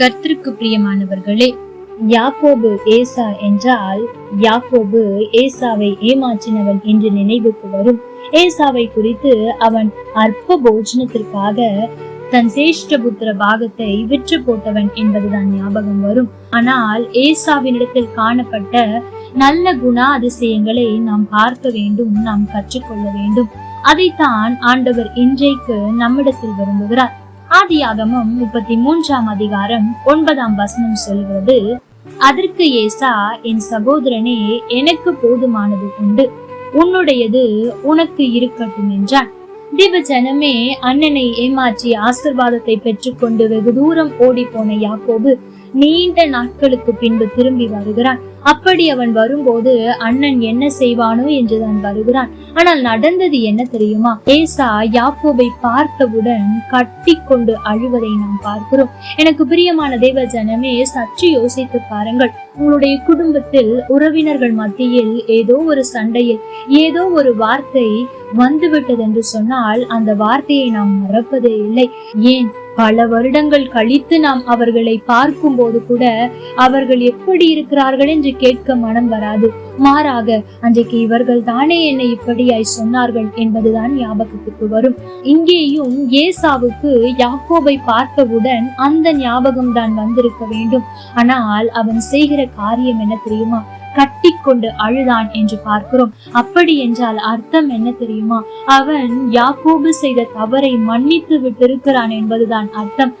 கர்த்தருக்கு பிரியமானவர்களே யாக்கோபு ஏசா என்றால் யாக்கோபு ஏசாவை ஏமாற்றினவன் என்று நினைவுக்கு வரும். ஏசாவை குறித்து அவன் அற்ப போஜனத்திற்காக தன் சேஷ்டபுத்திர பாகத்தை விற்று போட்டவன் என்பதுதான் ஞாபகம் வரும். ஆனால் ஏசாவினிடத்தில் காணப்பட்ட நல்ல குண அதிசயங்களை நாம் பார்க்க வேண்டும் நாம் கற்றுக்கொள்ள வேண்டும். அதைத்தான் ஆண்டவர் இன்றைக்கு நம்மிடத்தில் விரும்புகிறார். ஆதியாகமும் முப்பத்தி மூன்றாம் அதிகாரம் ஒன்பதாம் வசனம் சொல்கிறது அதற்கு ஏசா என் சகோதரனே எனக்கு போதுமானது உண்டு. உன்னுடையது உனக்கு இருக்கட்டும் என்றான். திவ ஜனமே அண்ணனை ஏமாற்றி ஆசிர்வாதத்தை பெற்றுக்கொண்டு வெகு தூரம் ஓடி போன யாக்கோபு நீண்ட நாட்களுக்கு பின்பு திரும்பி வருகிறான். அப்படி அவன் வரும்போது அண்ணன் என்ன செய்வானோ என்றுதான் வருகிறான். ஆனால் நடந்தது என்ன தெரியுமா? ஏசா யாக்கோபை பார்த்தவுடன் கட்டி கொண்டு அழுவதை நாம் பார்க்கிறோம். எனக்கு பிரியமான தேவ ஜனமே சற்று யோசித்து பாருங்கள். உங்களுடைய குடும்பத்தில் உறவினர்கள் மத்தியில் ஏதோ ஒரு சண்டையில் ஏதோ ஒரு வார்த்தை வந்துவிட்டது என்று சொன்னால் அந்த வார்த்தையை நாம் மறப்பதே இல்லை. ஏன்? பல வருடங்கள் கழித்து நாம் அவர்களை பார்க்கும் போது கூட அவர்கள் எப்படி இருக்கிறார்கள் என்று கேட்க மனம் வராது. மாறாக அன்றைக்கு இவர்கள் தானே என்னை இப்படியாய் சொன்னார்கள் என்பதுதான் ஞாபகத்துக்கு வரும். இங்கேயும் ஏசாவுக்கு யாக்கோபை பார்த்தவுடன் அந்த ஞாபகம் தான் வந்திருக்க வேண்டும். ஆனால் அவன் செய்கிற காரியம் என்ன தெரியுமா? கட்டி கொண்டு அழுதான் என்று பார்க்கிறோம். அப்படி என்றால் அர்த்தம் என்ன தெரியுமா? அவன் யாக்கோபு செய்த தவறை மன்னித்து விட்டிருக்கிறான் என்பதுதான் அர்த்தம்.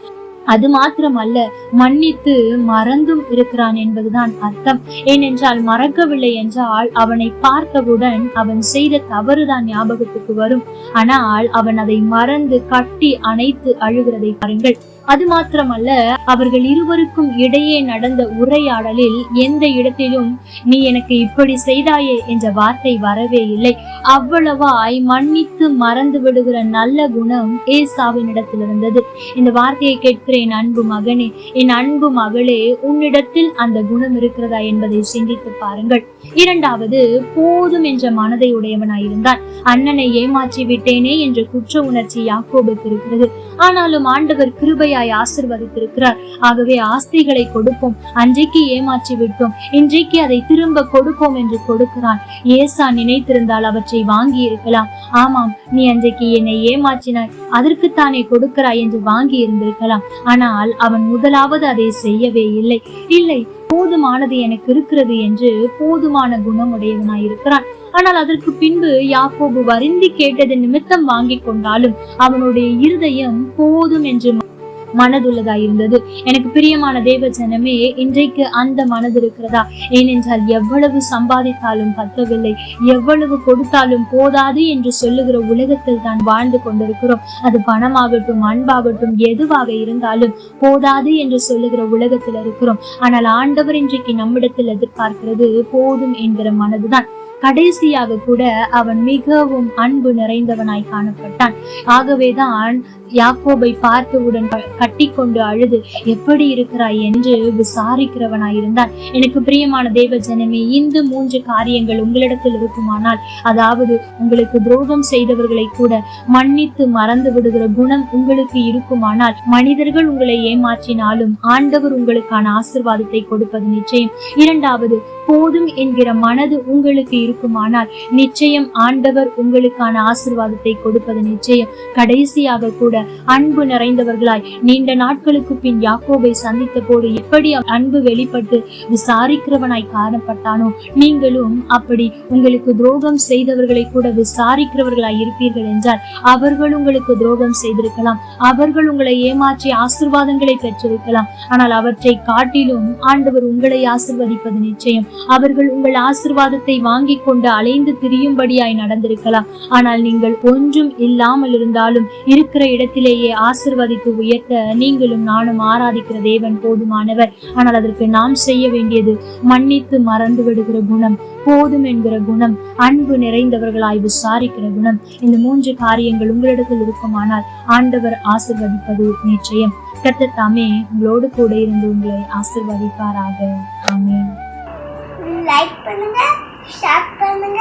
அது மாத்திரமல்ல மன்னித்து மறந்தும் இருக்கிறான் என்பதுதான் அர்த்தம். ஏனென்றால் மறக்கவில்லை என்றால் அவனை பார்த்தவுடன் அவன் செய்த தவறுதான் ஞாபகத்துக்கு வரும். ஆனால் அவன் அதை மறந்து கட்டி அணைத்து அழுகிறதை பாருங்கள். அது மாத்திரமல்ல அவர்கள் இருவருக்கும் இடையே நடந்த உரையாடலில் எந்த இடத்திலும் நீ எனக்கு இப்படி செய்தாயே என்ற வார்த்தை வரவே இல்லை. அவ்வளவாய் மன்னித்து மறந்து விடுகிற நல்ல குணம் ஏசாவின் இடத்தில் இருந்தது. இந்த வார்த்தையை கேட்கிற என் அன்பு மகனே என் அன்பு மகளே உன்னிடத்தில் அந்த குணம் இருக்கிறதா என்பதை சிந்தித்து பாருங்கள். இரண்டாவது போதும் என்ற மனதை உடையவனாயிருந்தான் அண்ணனை ஏமாற்றி விட்டேனே என்ற குற்ற உணர்ச்சி யாக்கோபுக்கு இருக்கிறது. ஆனாலும் ஆண்டவர் கிருபையாய் ஆசிர்வதித்திருக்கிறார். ஆகவே ஆஸ்திகளை கொடுப்போம் அன்றைக்கு ஏமாற்றி விட்டோம் இன்றைக்கு அதை திரும்ப கொடுப்போம் என்று கொடுக்கிறான் ஏசா நினைத்திருந்தால் அவற்றை வாங்கி இருக்கலாம் ஆமாம் நீ அன்றைக்கு என்னை ஏமாற்றினாய் அதற்குத்தானே கொடுக்கிறாய் என்று வாங்கி இருந்திருக்கலாம் ஆனால் அவன் முதலாவது அதை செய்யவே இல்லை. இல்லை போதுமானது எனக்கு இருக்கிறது என்று போதுமான குணமுடையவனாய் இருக்கிறான். ஆனால் அதற்கு பின்பு யாக்கோபு வருந்தி கேட்டது நிமித்தம் வாங்கி கொண்டாலும் அவனுடைய இருதயம் போதும் என்று மனதுள்ளதா இருந்தது எனக்கு பிரியமான தேவ ஜனமே இன்றைக்கு அந்த மனது இருக்கிறதா? ஏனென்றால் எவ்வளவு சம்பாதித்தாலும் பத்தவில்லை. எவ்வளவு கொடுத்தாலும் போதாது என்று சொல்லுகிற உலகத்தில் தான் வாழ்ந்து கொண்டிருக்கிறோம். அது பணமாகட்டும் அன்பாகட்டும் எதுவாக இருந்தாலும் போதாது என்று சொல்லுகிற உலகத்தில் இருக்கிறோம். ஆனால் ஆண்டவர் இன்றைக்கு நம்மிடத்தில் எதிர்பார்க்கிறது போதும் என்கிற மனதுதான். கடைசியாக கூட அவன் மிகவும் அன்பு நிறைந்தவனாய் காணப்பட்டான். ஆகவேதான் யாக்கோபை பார்த்தவுடன் கட்டி கொண்டு அழுது எப்படி இருக்கிறாய்? என்று விசாரிக்கிறவனாயிருந்தான். எனக்கு பிரியமான தேவ ஜனமே இந்த மூன்று காரியங்கள் உங்களிடத்தில் இருக்குமானால் அதாவது உங்களுக்கு துரோகம் செய்தவர்களை கூட மன்னித்து மறந்து விடுகிற குணம் உங்களுக்கு இருக்குமானால் மனிதர்கள் உங்களை ஏமாற்றினாலும் ஆண்டவர் உங்களுக்கான ஆசிர்வாதத்தை கொடுப்பது நிச்சயம். இரண்டாவது போதும் என்கிற மனது உங்களுக்கு இருக்குமானால் நிச்சயம் ஆண்டவர் உங்களுக்கான ஆசிர்வாதத்தை கொடுப்பது நிச்சயம். கடைசியாக கூட அன்பு நிறைந்தவர்களாய். நீண்ட நாட்களுக்கு பின் யாக்கோபை சந்தித்த போது எப்படி அன்பு வெளிப்பட்டு விசாரிக்கிறவனாய் காணப்பட்டானோ? நீங்களும் அப்படி உங்களுக்கு துரோகம் செய்தவர்களை கூட விசாரிக்கிறவர்களாய் இருப்பீர்கள் என்றால் அவர்கள் உங்களுக்கு துரோகம் செய்திருக்கலாம். அவர்கள் உங்களை ஏமாற்றி ஆசிர்வாதங்களை பெற்றிருக்கலாம். ஆனால் அவற்றை காட்டிலும் ஆண்டவர் உங்களை ஆசிர்வதிப்பது நிச்சயம். அவர்கள் உங்கள் ஆசிர்வாதத்தை வாங்கி கொண்டு அலைந்து திரியும்படியாய் நடந்திருக்கலாம். ஆனால் நீங்கள் ஒன்றும் இல்லாமல் இருந்தாலும் இருக்கிற இடத்தில் இடத்திலேயே ஆசிர்வதித்து உயர்த்த நீங்களும் நானும் ஆராதிக்கிற தேவன் போதுமானவர். ஆனால் அதற்கு நாம் செய்ய வேண்டியது மன்னித்து மறந்து விடுகிற குணம் போதும் என்கிற குணம் அன்பு நிறைந்தவர்களாய் விசாரிக்கிற குணம். இந்த மூன்று காரியங்கள் உங்களிடத்தில் இருக்குமானால் ஆண்டவர் ஆசிர்வதிப்பது நிச்சயம். கத்த தாமே உங்களோடு கூட இருந்து உங்களை ஆசிர்வதிப்பாராக. ஆமே லைக் பண்ணுங்க ஷேர் பண்ணுங்க.